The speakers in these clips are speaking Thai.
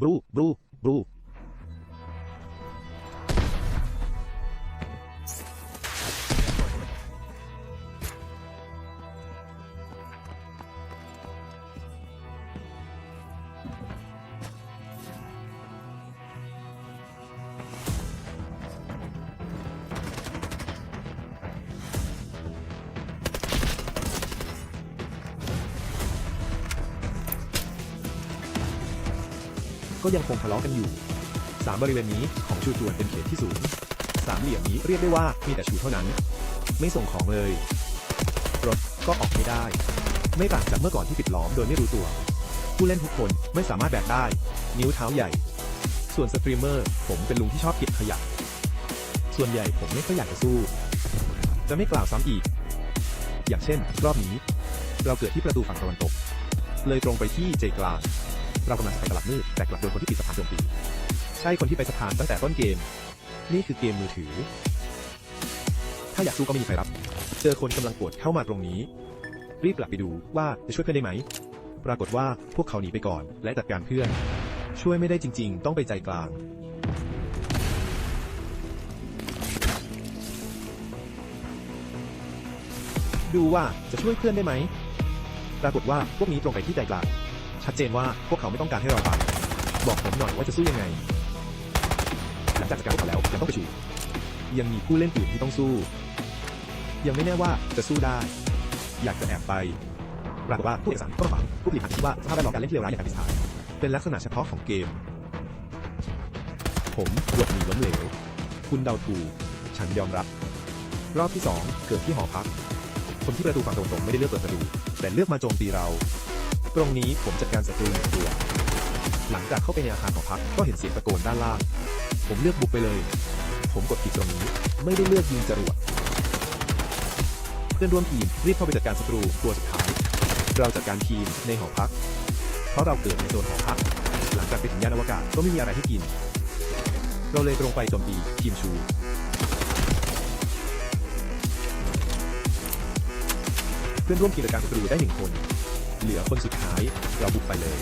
บรูบ ก็ยังคงทะเลาะกันอยู่สามบริเวณนี้ของชูจวนเป็นเขตที่สูงสามเหลี่ยมนี้เรียกได้ว่ามีแต่ชูเท่านั้น ไม่ส่งของเลย รถก็ออกไม่ได้ ไม่ต่างจากเมื่อก่อนที่ปิดล้อมโดยไม่รู้ตัว ผู้เล่นทุกคนไม่สามารถแบกได้ นิ้วเท้าใหญ่ ส่วนสตรีมเมอร์ ผมเป็นลุงที่ชอบเก็บขยะส่วนใหญ่ผมไม่ค่อยอยากจะสู้ จะไม่กล่าวซ้ำอีก อย่างเช่น รอบนี้ เราเกิดที่ประตูฝั่งตะวันตก เลยตรงไปที่เจกลาง เรากำลังจะไปตลาดมืดแต่กลับโดนคนที่ปิดสะพานโจมตีใช่คนที่ไปสะพานตั้งแต่ต้นเกม นี่คือเกมมือถือ ถ้าอยากสู้ก็ไม่มีใครรับ เจอคนกำลังปวดเข้ามาตรงนี้ รีบกลับไปดูว่าจะช่วยเพื่อนได้ไหม ปรากฏว่าพวกเขาหนีไปก่อน และจัดการเพื่อน ช่วยไม่ได้จริง ๆ ต้องไปใจกลางดูว่าจะช่วยเพื่อนได้ไหม ปรากฏว่าพวกนี้ตรงไปที่ใจกลาง ชัดเจนว่าพวกเขาไม่ต้องการให้เราไป บอกผมหน่อยว่าจะสู้ยังไง หลังจากจัดการกเขาแล้วยังต้องไปชูยังมีผู้เล่นอื่นที่ต้องสู้ ยังไม่แน่ว่าจะสู้ได้ อยากจะแอบไปปรากฏว่าผู้เอกสารก็มาฝังผู้ผลิตอาจคิดว่าสภาพแวดล้อมการเล่นที่เลวร้ายอย่างการพิสานเป็นลักษณะเฉพาะของเกม ผมหลบหนีล้มเหลว คุณเดาถูก ฉันยอมรับ รอบที่สองเกิดที่หอพัก คนที่ประตูฝั่งตรงๆไม่ได้เลือกเปิดประตู แต่เลือกมาโจมตีเรา ตรงนี้ผมจัดการศัตรูหนึ่งตัว หลังจากเข้าไปในอาคารของพักก็เห็นเสียงตะโกนด้านล่าง ผมเลือกบุกไปเลย ผมกดผิดตรงนี้ ไม่ได้เลือกยิงจรวด เพื่อนร่วมทีมรีบเข้าไปจัดการศัตรูตัวสุดท้าย เราจัดการทีมในหอพัก เพราะเราเกิดในโซนหอพัก หลังจากไปถึงยานอวกาศก็ไม่มีอะไรให้กิน เราเลยตรงไปโจมตีทีมชูเพื่อนร่วมทีมจัดการศัตรูได้หนึ่งคน เหลือคนสุด ท้ายเราบุกไปเลย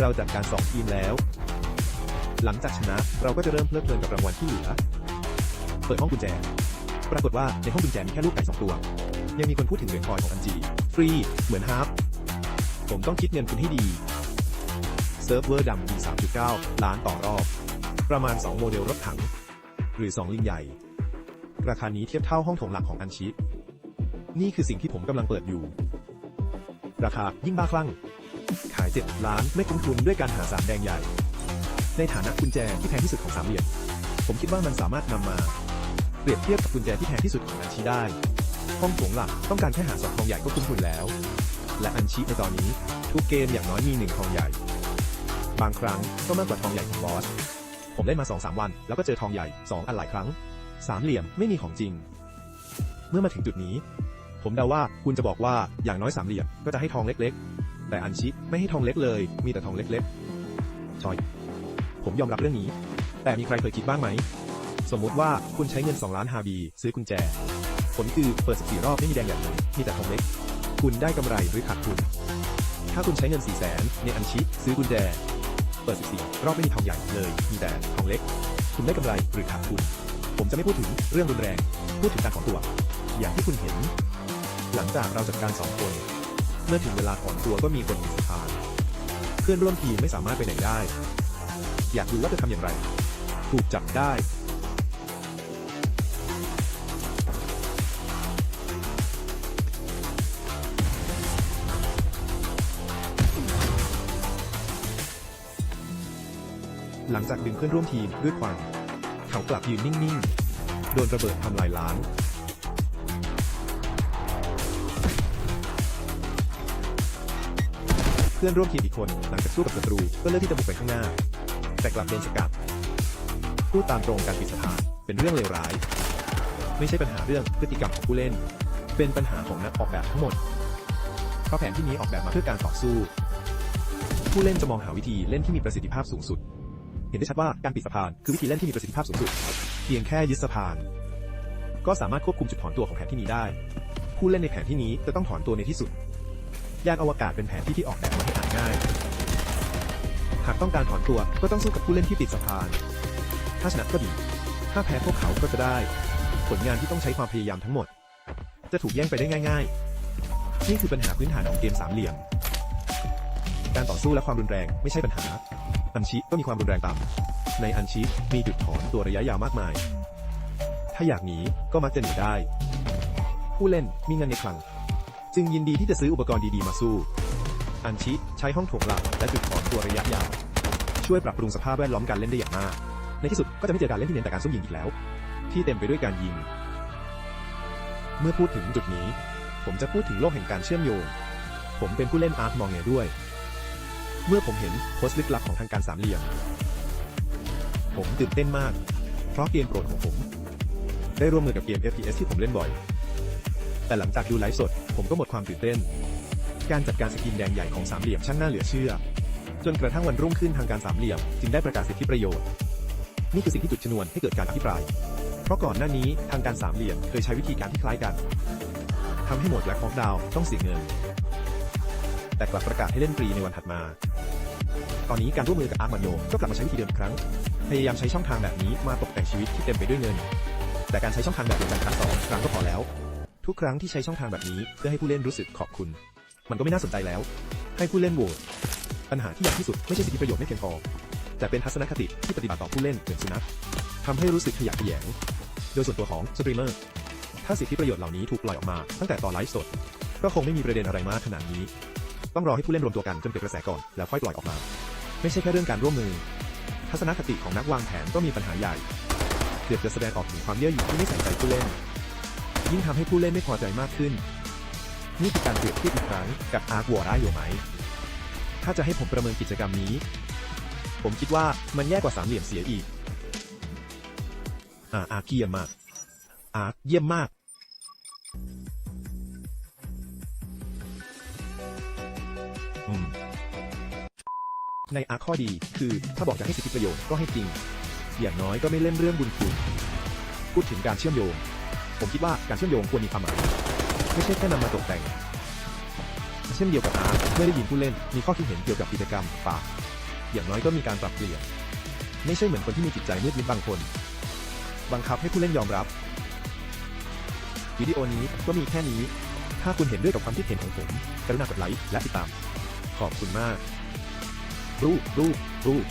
เราจัดการสองทีมแล้ว หลังจากชนะเราก็จะเริ่มเพลิดเพลินกับรางวัลที่เหลือ เปิดห้องกุญแจ ปรากฏว่าในห้องกุญแจมีแค่ลูกไก่สองตัว ยังมีคนพูดถึงเหรียญคอยของอันจี ฟรี เหมือนฮาร์ปผมต้องคิดเงินคุณให้ดี เซิร์ฟเวอร์ดำมี3.9 ล้านต่อรอบ ประมาณ 2 โมเดลรถถัง หรือ 2 ลิงใหญ่ ราคานี้เทียบเท่าห้องโถงหลักของอันชิ นี่คือสิ่งที่ผมกำลังเปิดอยู่ ราคายิ่งบ้าคลั่ง ขาย7ล้านไม่คุ้มทุนด้วยการหาสามแดงใหญ่ ในฐานะกุญแจที่แพงที่สุดของสามเหลี่ยม ผมคิดว่ามันสามารถนำมา เปรียบเทียบกับกุญแจที่แพงที่สุดของอันชีได้ ห้องโถงหลักต้องการแค่หาสองทองใหญ่ก็คุ้มทุนแล้ว และอันชีในตอนนี้ทุกเกมอย่างน้อยมีหนึ่งทองใหญ่ บางครั้งก็มากกว่าทองใหญ่ของบอส ผมเล่นมา2อสาวัน แล้วก็เจอทองใหญ่2อันหลายครั้ง สามเหลี่ยมไม่มีของจริง เมื่อมาถึงจุดนี้ ผมเดาว่าคุณจะบอกว่าอย่างน้อยสามเหลี่ยมก็จะให้ทองเล็กๆ แต่อันชิไม่ให้ทองเล็กเลย มีแต่ทองเล็กๆชอย ผมยอมรับเรื่องนี้ แต่มีใครเคยคิดบ้างไหม สมมุติว่าคุณใช้เงิน 2 ล้านฮาบี ซื้อกุญแจ ผลคือเปิด14รอบไม่มีแดงใหญ่เลยมีแต่ทองเล็ก คุณได้กำไรหรือขาดทุน ถ้าคุณใช้เงิน4 0 0แสนในอันชิซื้อกุญแจ เปิด14รอบไม่มีทองใหญ่เลย มีแต่ทองเล็ก คุณได้กำไรหรือขาดทุน ผมจะไม่พูดถึงเรื่องรุนแรง พูดถึงการถอนตัว อย่างที่คุณเห็น หลังจากเราจัดการสองคน เมื่อถึงเวลาถอนตัวก็มีคนติดสะพานเพื่อนร่วมทีมไม่สามารถไปไหนได้ อยากดูว่าจะทำอย่างไร ถูกจับได้หลังจากดึงเพื่อนร่วมทีมด้วยควันเขากลับยืนนิ่ง ๆ โดนระเบิดทำลายล้าง พื่อนร่วมทีมอีกคน หลังจากสู้กับศัตรูก็เลือกที่จะบุกไปข้างหน้า แต่กลับโดนสกัดพูดตามตรงการปิดสถานเป็นเรื่องเลวร้าย ไม่ใช่ปัญหาเรื่องพฤติกรรมของผู้เล่น เป็นปัญหาของนักออกแบบทั้งหมดเพราะแผนที่นี้ออกแบบมาเพื่อการต่อสู้ ผู้เล่นจะมองหาวิธีเล่นที่มีประสิทธิภาพสูงสุด เห็นได้ชัดว่าการปิดสะพานคือวิธีเล่นที่มีประสิทธิภาพสูงสุด เพียงแค่ยึดสะพาน ก็สามารถควบคุมจุดถอนตัวของแผนที่นี้ได้ ผู้เล่นในแผนที่นี้จะต้องถอนตัวในที่สุด ยานอวกาศเป็นแผนที่ที่ออกแบบมาให้อ่านง่าย หากต้องการถอนตัวก็ต้องสู้กับผู้เล่นที่ติดสะพาน ถ้าชนะก็ดี ถ้าแพ้พวกเขาก็จะได้ ผลงานที่ต้องใช้ความพยายามทั้งหมด จะถูกแย่งไปได้ง่าย ๆ นี่คือปัญหาพื้นฐานของเกมสามเหลี่ยม การต่อสู้และความรุนแรงไม่ใช่ปัญหา อันชิก็มีความรุนแรงต่ำในอันชิมีจุดถอนตัวระยะยาวมากมาย ถ้าอยากหนีก็มักจะหนีได้ ผู้เล่นมีเงินในคลัง จึงยินดีที่จะซื้ออุปกรณ์ดีๆมาสู้ อันชิ ใช้ห้องโถงหลักและจุดถอนตัวระยะยาว ช่วยปรับปรุงสภาพแวดล้อมการเล่นได้อย่างมาก ในที่สุดก็จะไม่เจอการเล่นที่เน้นแต่การซุ่มยิงอีกแล้ว ที่เต็มไปด้วยการยิง เมื่อพูดถึงจุดนี้ ผมจะพูดถึงโลกแห่งการเชื่อมโยง ผมเป็นผู้เล่นอาร์ตมองเงด้วย เมื่อผมเห็นโพสต์ลึกลับของทางการสามเหลี่ยม ผมตื่นเต้นมาก เพราะเกมโปรดของผม ได้ร่วมมือกับเกม FPS ที่ผมเล่นบ่อย แต่หลังจากดูไลฟ์สด ผมก็หมดความตื่นเต้น การจัดการสกินแดงใหญ่ของสามเหลี่ยมช่างน่าเหลือเชื่อ จนกระทั่งวันรุ่งขึ้นทางการสามเหลี่ยมจึงได้ประกาศสิทธิประโยชน์ นี่คือสิ่งที่จุดชนวนให้เกิดการอภิปราย เพราะก่อนหน้านี้ทางการสามเหลี่ยมเคยใช้วิธีการที่คล้ายกันทำให้หมด Black Hawk Down ต้องเสียเงิน แต่กลับประกาศให้เล่นฟรีในวันถัดมา ตอนนี้การร่วมมือกับอาร์มาโนก็กลับมาใช้วิธีเดิมอีกครั้ง พยายามใช้ช่องทางแบบนี้มาตกแต่งชีวิตที่เต็มไปด้วยเงิน แต่การใช้ช่องทางแบบเดียวกันครั้งสองครั้งก็พอแล้ว ทุกครั้งที่ใช้ช่องทางแบบนี้ เพื่อให้ผู้เล่นรู้สึกขอบคุณ มันก็ไม่น่าสนใจแล้ว ให้ผู้เล่นโหวตปัญหาที่ใหญ่ที่สุดไม่ใช่สิทธิประโยชน์ไม่เพียงพอ แต่เป็นทัศนคติที่ปฏิบัติต่อผู้เล่นเหมือนสุนัขทำให้รู้สึกขยะแขยง โดยส่วนตัวของสตรีมเมอร์ ถ้าสิทธิประโยชน์เหล่านี้ถูกปล่อยออกมาตั้งแต่ตอนไลฟ์สด ก็คงไม่มีประเด็นอะไรมากขนาดนี้ ต้องรอให้ผู้เล่นรวมตัวกันจนเกิดกระแสก่อนแล้วค่อยปล่อยออกมา ไม่ใช่แค่เรื่องการร่วมมือ ทัศนคติของนักวางแผนก็มีปัญหาใหญ่ เกือบจะแสดงออกถึงความเย่อหยิ่งที่ไม่ใส่ใจผู้เล่น ยิ่งทำให้ผู้เล่นไม่พอใจมากขึ้น นี่คือการเปรียบเทียบอีกครั้งกับอาร์ควอร์ได้อยู่ไหม ถ้าจะให้ผมประเมินกิจกรรมนี้ ผมคิดว่ามันแย่กว่าสามเหลี่ยมเสียอีกอ่าอาร์คเยี่ยมมาก อาร์คเยี่ยมมาก อืม ในอาร์คข้อดีคือถ้าบอกจะให้สิทธิประโยชน์ก็ให้จริง อย่างน้อยก็ไม่เล่นเรื่องบุญคุณ พูดถึงการเชื่อมโยง ผมคิดว่าการเชื่อมโยงควรมีความหมาย ไม่ใช่แค่นำมาตกแต่ง เช่นเดียวกับอาร์เมื่อได้ยินผู้เล่นมีข้อคิดเห็นเกี่ยวกับกิจกรรมป่าอย่างน้อยก็มีการปรับเปลี่ยน ไม่ใช่เหมือนคนที่มีจิตใจมืดมิดบางคน บังคับให้ผู้เล่นยอมรับวิดีโอนี้ก็มีแค่นี้ ถ้าคุณเห็นด้วยกับความคิดเห็นของผม กรุณากดไลค์และติดตาม ขอบคุณมาก รูปรูปรูป